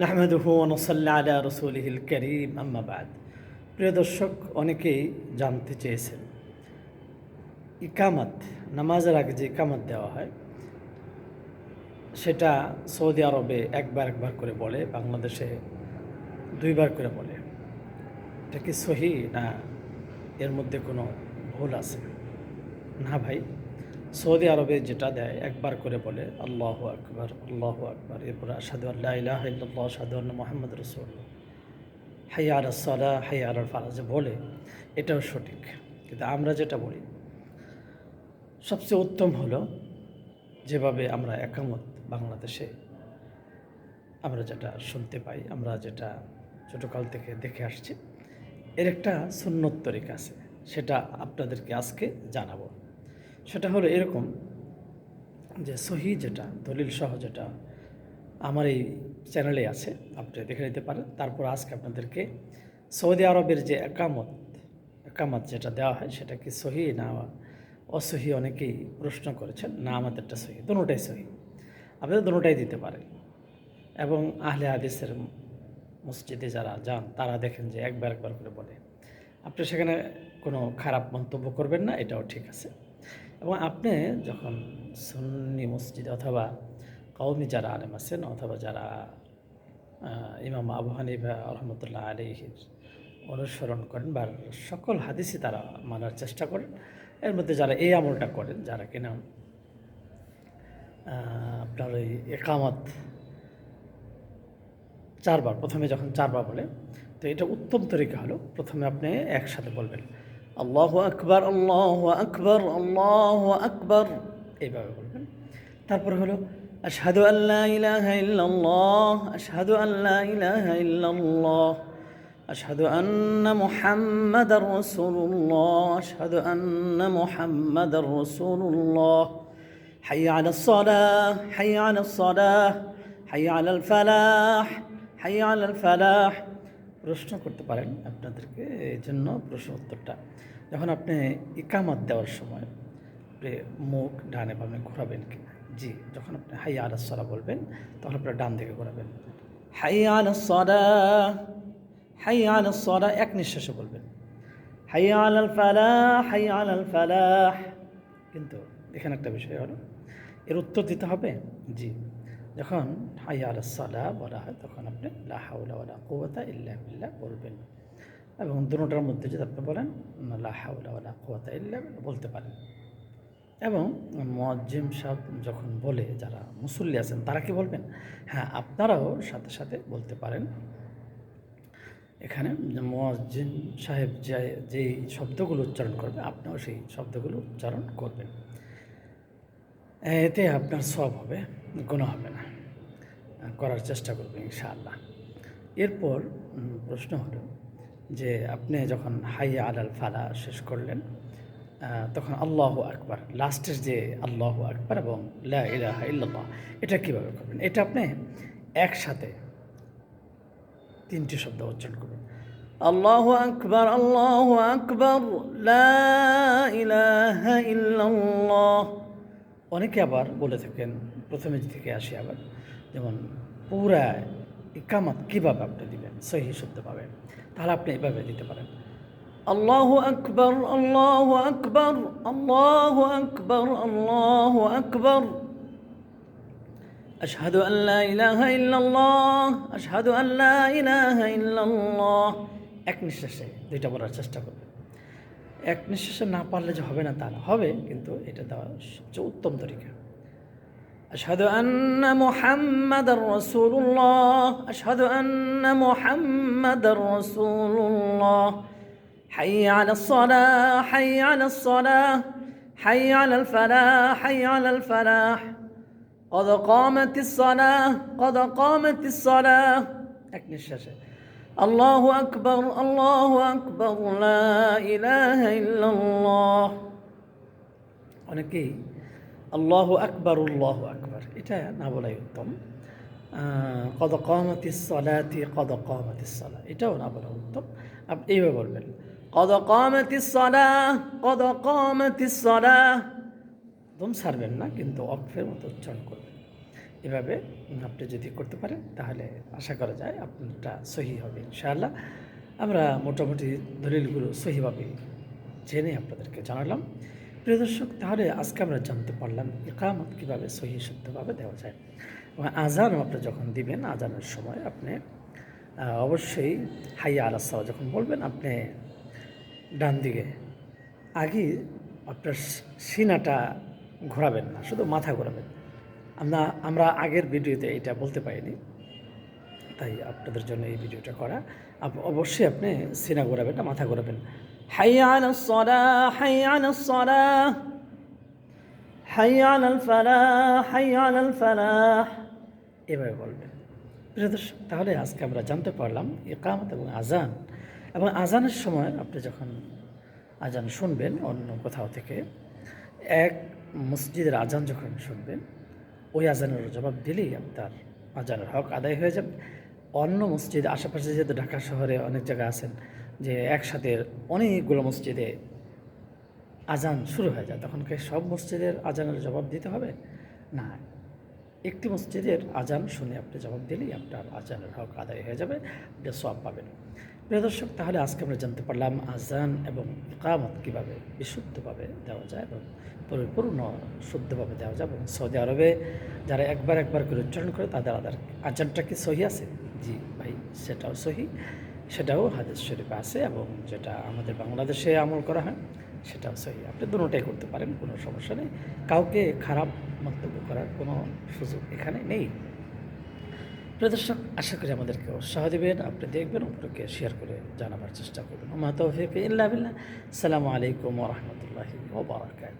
নাহমেদুহু নসল্লা আলা রসুলহিল করিম। আম্মাবাদ প্রিয় দর্শক, অনেকেই জানতে চেয়েছেন, ইকামাত, নামাজের আগে যে ইকামাত দেওয়া হয়, সেটা সৌদি আরবে একবার একবার করে বলে, বাংলাদেশে দুইবার করে বলে। এটা কি সহি না এর মধ্যে কোনো ভুল আছে? না ভাই। সৌদি আরবে যেটা দেয়, একবার করে বলে, আল্লাহ আকবর আল্লাহ আকবর। এরপর সাদু আল্লাহ ইলাহ মোহাম্মদ রসুল হাইয়া আল সালা হাইয়া আল ফালা যে বলে, এটাও সঠিক। কিন্তু আমরা যেটা বলি, সবচেয়ে উত্তম হলো যেভাবে আমরা একামত বাংলাদেশে, আমরা যেটা শুনতে পাই, আমরা যেটা ছোটোকাল থেকে দেখে আসছি, এর একটা সুন্নত তরিকা আছে, সেটা আপনাদেরকে আজকে জানাব। সেটা হলো এরকম যে সহি যেটা, দলিল সহ যেটা আমার এই চ্যানেলে আছে, আপনি দেখে নিতে পারেন। তারপর আজকে আপনাদেরকে সৌদি আরবের যে একামত একামত যেটা দেওয়া হয় সেটা কি সহি না অসহি অনেকেই প্রশ্ন করেছেন, না আমাদেরটা সহি দুটোটাই সহি। আপনাদের দুটোটাই দিতে পারেন। এবং আহলে হাদিসের মসজিদে যারা যান, তারা দেখেন যে একবার একবার করে বলে। আপনি সেখানে কোনো খারাপ মন্তব্য করবেন না, এটাও ঠিক আছে। এবং আপনি যখন সুন্নি মসজিদ অথবা কৌমি যারা আলেম আছেন অথবা যারা ইমাম আবু হানিফা রহমতুল্লাহ আলিহির অনুসরণ করেন বা সকল হাদিসই তারা মানার চেষ্টা করেন, এর মধ্যে যারা এই আমলটা করেন, যারা কিনা আপনার ওই একামত চারবার, প্রথমে যখন চারবার বলে, তো এটা উত্তম তরিকা হলো, প্রথমে আপনি একসাথে বলবেন। আল্লাহ আকবর আল্লাহ আকবর আল্লাহ আকবর এইভাবে বলবেন তারপর হলো আশহাদু আল্লাহ ইলাহা ইল্লাল্লাহ আশহাদু আল্লাহ ইলাহা ইল্লাল্লাহ আশহাদু আন্না মুহাম্মাদার রাসূলুল্লাহ আশহাদু আন্না মুহাম্মাদার রাসূলুল্লাহ حي على الصلاة حي على الصلاة حي على الفلاح حي على الفلاح প্রশ্ন করতে পারেন আপনাদেরকে এই জন্য প্রশ্ন উত্তরটা যখন আপনি ইকামত দেওয়ার সময় মুখ ডানে বামে ঘোরাবেন কি? জি, যখন আপনি হাই আলাসলা বলবেন, তখন আপনার ডান দিকে ঘোরাবেন। হাই আলাসলা হাই আলাসলা এক নিঃশ্বাসে বলবেন। হাই আলাল ফালাহ হাই আলাল ফালাহ। কিন্তু এখানে একটা বিষয় হলো, এর উত্তর দিতে হবে? জি, যখন হাইয়া আলাসালা বলা হয়, তখন আপনি লাহাউলা ওয়ালা কুয়াতা ইল্লা বলবেন। এবং দুটোটার মধ্যে যদি আপনি বলেন লাহাউলা কুয়াতা ইল্লা বলতে পারেন। এবং মোয়াজ্জিম সাহেব যখন বলে, যারা মুসল্লি আছেন, তারা কি বলবেন? হ্যাঁ আপনারাও সাথে সাথে বলতে পারেন। এখানে মোয়াজ্জিন সাহেব যে, যেই শব্দগুলো উচ্চারণ করবে, আপনিও সেই শব্দগুলো উচ্চারণ করবেন। এতে আপনার সব হবে গুণ হবে না। করার চেষ্টা করবেন ইনশাআল্লাহ। এরপর প্রশ্ন হলো যে আপনি যখন হাইয়া আলাল ফালা শেষ করলেন তখন আল্লাহ আকবার, লাস্টের যে আল্লাহ আকবার এবং ইল্লাল্লাহ, এটা কীভাবে করবেন? এটা আপনি একসাথে তিনটি শব্দ উচ্চারণ করবেন। আল্লাহ আকবার আল্লাহ আকবার অনেকে আবার বলে থাকেন, প্রথমে থেকে আসি আবার, যেমন পুরা ইকামাত কীভাবে আপনি দিবেন সহি শুদ্ধ পাবেন তাহলে আপনি এভাবে দিতে পারেন আল্লাহ আকবর আল্লাহ আকবর আল্লাহ আকবর আল্লাহ আকবর أشهد أن لا إله إلا الله أشهد أن لا إله إلا الله এক নিঃশ্বাসে দুইটা বলার চেষ্টা করবে এক নিঃশ্বাসে না পারলে যে হবে না তা না হবে কিন্তু এটা দেওয়া সবচেয়ে উত্তম তরিকা أشهد أن محمد رسول الله أشهد أن محمد رسول الله حي على الصلاة حي على الصلاة حي على الفلاح حي على الفلاح قد قامت الصلاة قد قامت الصلاة এক নিঃশ্বাসে الله أكبر الله أكبر لا إله إلا الله অনেকেই আল্লাহ আকবর উল্লাহ আকবর। এটা না বলাই উত্তম। কদ কমতি সলাতি, কদ কমতি সলা এটাও না বলা উত্তম। আপনি এইভাবে বলবেন। কদ কমতি সলা, কদ কমতি সলা দম ছাড়বেন না, কিন্তু অক্ষের মতো উচ্চারণ করবেন। এভাবে আপনি যদি করতে পারেন, তাহলে আশা করা যায় আপনারটা সহি হবে, ইনশাআল্লাহ। আমরা মোটামুটি দলিলগুলো সহিভাবে জেনে আপনাদেরকে জানালাম। প্রিয় দর্শক, তাহলে আজকে আমরা জানতে পারলাম ইকামত কীভাবে সহি শুদ্ধভাবে দেওয়া যায়। এবং আজানও আপনি যখন দিবেন আজানের সময় আপনি অবশ্যই হাইয়া আলাসা যখন বলবেন, আপনি ডান দিকে আগে আপনার সিনাটা ঘোরাবেন না, শুধু মাথা ঘোরাবেন। আমরা আমরা আগের ভিডিওতে এটা বলতে পারিনি, তাই আপনাদের জন্য এই ভিডিওটা করা। অবশ্যই আপনি সিনা ঘোরাবেন না, মাথা ঘোরাবেন হাই আল সরা হাই আল সরা হাই আল ফালাহ হাই আল ফালাহ এভাবে বলবেন তাহলে আজকে আমরা জানতে পারলাম ইকামত এবং আজান এবং আজানের সময় আপনি যখন আজান শুনবেন অন্য কোথাও থেকে, এক মসজিদের আজান যখন শুনবেন, ওই আজানের জবাব দিলেই আপনার আজানের হক আদায় হয়ে যাবে। অন্য মসজিদ, আশেপাশে যেহেতু ঢাকা শহরে অনেক জায়গা আছেন যে একসাথে অনেকগুলো মসজিদে আজান শুরু হয়ে যায়। তখন কি সব মসজিদের আজানের জবাব দিতে হবে? না। একটি মসজিদের আজান শুনে আপনি জবাব দিলেই আপনার আজানের হক আদায় হয়ে যাবে, আপনি সব পাবেন। প্রিয় দর্শক, তাহলে আজকে আমরা জানতে পারলাম আজান এবং ইকামত কীভাবে বিশুদ্ধভাবে দেওয়া যায় এবং পরিপূর্ণ শুদ্ধভাবে দেওয়া যায় এবং সৌদি আরবে যারা একবার একবার করে উচ্চারণ করে, তাদের আদার আজানটা কি সহি আছে? জি ভাই, সেটাও সহি। সেটাও হাদিস শরীফে আছে এবং যেটা আমাদের বাংলাদেশে আমল করা হয়, সেটাও সহি। আপনি দুটোটাই করতে পারেন, কোনো সমস্যা নেই। কাউকে খারাপ মন্তব্য করার কোনো সুযোগ এখানে নেই। প্রিয় দর্শক, আশা করি আমাদেরকে উৎসাহ দেবেন, আপনি দেখবেন, অপরকে শেয়ার করে জানাবার চেষ্টা করবেন। মা তৌফিক ইল্লা বিল্লাহ। সালামু আলাইকুম ওরহমতুল্লাহি ওবরাকাত